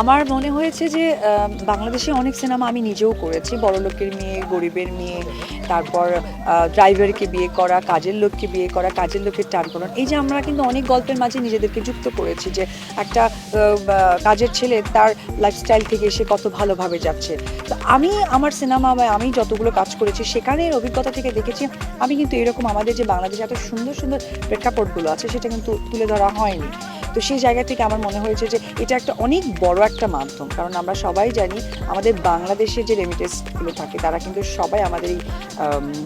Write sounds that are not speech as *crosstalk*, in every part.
আমার মনে হয়েছে যে বাংলাদেশে অনেক সিনেমা আমি নিজেও করেছি। বড় লোকের মেয়ে, গরিবের মেয়ে, তারপর ড্রাইভারকে বিয়ে করা, কাজের লোককে বিয়ে করা, কাজের লোকের টানকরণ এই যে আমরা কিন্তু অনেক গল্পের মাঝে নিজেদেরকে যুক্ত করেছি যে, একটা কাজের ছেলে তার লাইফস্টাইল থেকে এসে কত ভালোভাবে যাচ্ছে। তো আমি আমার সিনেমা বা আমি যতগুলো কাজ করেছি, সেখানের অভিজ্ঞতা থেকে দেখেছি। আমি কিন্তু এরকম আমাদের যে বাংলাদেশে এত সুন্দর সুন্দর প্রেক্ষাপটগুলো আছে, সেটা কিন্তু তুলে ধরা হয়নি। তো সেই জায়গা থেকে আমার মনে হয়েছে যে এটা একটা অনেক বড় একটা মাধ্যম। কারণ আমরা সবাই জানি আমাদের বাংলাদেশে যে রেমিটেন্সগুলো থাকে, তারা কিন্তু সবাই আমাদের এই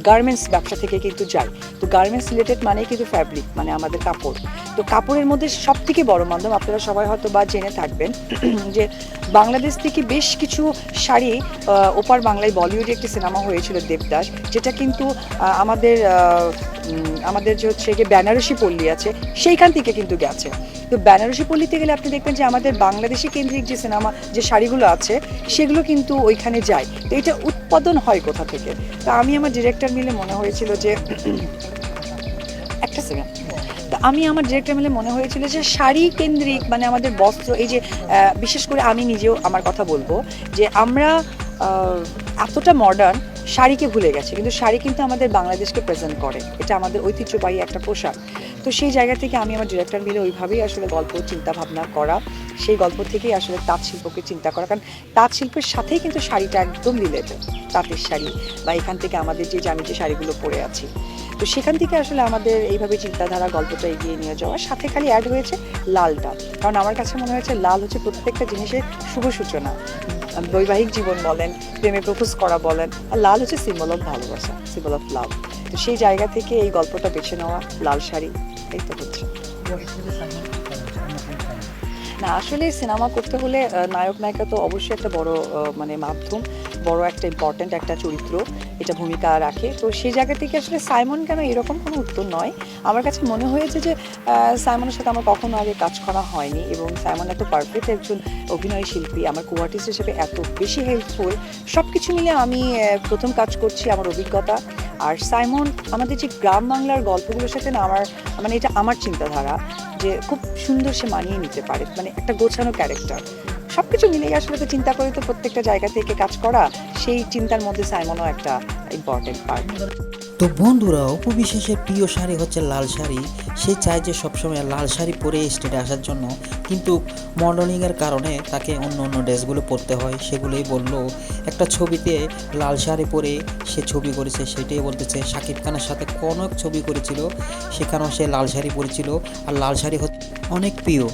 গার্মেন্টস ব্যবসা থেকে কিন্তু যায়। তো গার্মেন্টস রিলেটেড মানে কিন্তু ফ্যাব্রিক মানে আমাদের কাপড়। তো কাপড়ের মধ্যে সব থেকে বড় মাধ্যম, আপনারা সবাই হয়তো বা জেনে থাকবেন, *clears throat* যে বাংলাদেশ থেকে বেশ কিছু শাড়ি ওপার বাংলায় বলিউডে একটি সিনেমা হয়েছিল দেবদাস, যেটা কিন্তু আমাদের আমাদের যে হচ্ছে গিয়ে বেনারসি পল্লী আছে, সেইখান থেকে কিন্তু গেছে। তো বেনারসি পল্লীতে গেলে আপনি দেখবেন যে আমাদের বাংলাদেশি কেন্দ্রিক যে সিনেমা, যে শাড়িগুলো আছে, সেগুলো কিন্তু ওইখানে যায়। তো এটা উৎপাদন হয় কোথা থেকে? তো আমি আমার ডিরেক্টর মিলে মনে হয়েছিল যে *coughs* একটা সেকেন্ড তো আমি আমার ডিরেক্টর মিলে মনে হয়েছিল যে শাড়ি কেন্দ্রিক মানে আমাদের বস্ত্র, এই যে বিশেষ করে আমি নিজেও আমার কথা বলব যে আমরা এতটা মডার্ন শাড়িকে ভুলে গেছে, কিন্তু শাড়ি কিন্তু আমাদের বাংলাদেশকে প্রেজেন্ট করে। এটা আমাদের ঐতিহ্যবাহী একটা পোশাক। তো সেই জায়গা থেকে আমি আমার ডিরেক্টর মিলে ওইভাবেই আসলে গল্প চিন্তা ভাবনা করা। সেই গল্প থেকেই আসলে তাঁত শিল্পকে চিন্তা করা। কারণ তাঁত শিল্পের সাথেই কিন্তু শাড়িটা একদম রিলেটেড, তাঁতের শাড়ি বা এখান থেকে আমাদের যে আমি যে শাড়িগুলো পরে আছি। তো সেখান থেকে আসলে আমাদের এইভাবে চিন্তাধারা গল্পটা এগিয়ে নিয়ে যাওয়ার সাথে খালি অ্যাড হয়েছে লালটা কারণ আমার কাছে মনে হয়েছে লাল হচ্ছে প্রত্যেকটা জিনিসের শুভ সূচনা। বৈবাহিক জীবন বলেন, প্রেমে প্রপোজ করা বলেন, আর লাল হচ্ছে সিম্বল অফ ভালোবাসা সিম্বল অফ লাভ তো সেই জায়গা থেকে এই গল্পটা বেছে নেওয়া লাল শাড়ি, এই তো হচ্ছে। না আসলে সিনেমা করতে হলে নায়ক নায়িকা তো অবশ্যই একটা বড় মানে মাধ্যম, বড় একটা ইম্পর্ট্যান্ট একটা চরিত্র, এটা ভূমিকা রাখে। তো সেই জায়গা থেকে আসলে সাইমন কেন এরকম কোনো উত্তর নয়। আমার কাছে মনে হয়েছে যে সাইমনের সাথে আমার কখনো আগে কাজ করা হয়নি এবং সাইমন এত পারফেক্ট একজন অভিনয় শিল্পী। আমার কো আর্টিস্ট হিসেবে এত বেশি হেল্পফুল সব কিছু মিলে আমি প্রথম কাজ করছি আমার অভিজ্ঞতা। আর সাইমন, আমাদের যে গ্রাম বাংলার গল্পগুলোর সাথে না আমার মানে এটা আমার চিন্তাধারা, যে খুব সুন্দর সে মানিয়ে নিতে পারে মানে একটা গোছানো ক্যারেক্টার সব কিছু মিলেই আসলে তো চিন্তা করি তো প্রত্যেকটা জায়গা থেকে কাজ করা, সেই চিন্তার মধ্যে সাইমনও একটা ইম্পর্টেন্ট পার্ট তো বন্ধুরা উপবিশেষের প্রিয় শাড়ি হচ্ছে লাল শাড়ি। সে চায় যে সবসময় লাল শাড়ি পরে স্টেটে আসার জন্য। কিন্তু মডেলিংয়ের কারণে তাকে অন্য অন্য ড্রেসগুলো পরতে হয়। সেগুলোই বলল, একটা ছবিতে লাল শাড়ি পরে সে ছবি করেছে, সেটাই বলতেছে। শাকিব খানের সাথে কোনো ছবি করেছিল, সেখানেও সে লাল শাড়ি পরেছিল। আর লাল শাড়ি হচ্ছে অনেক প্রিয়।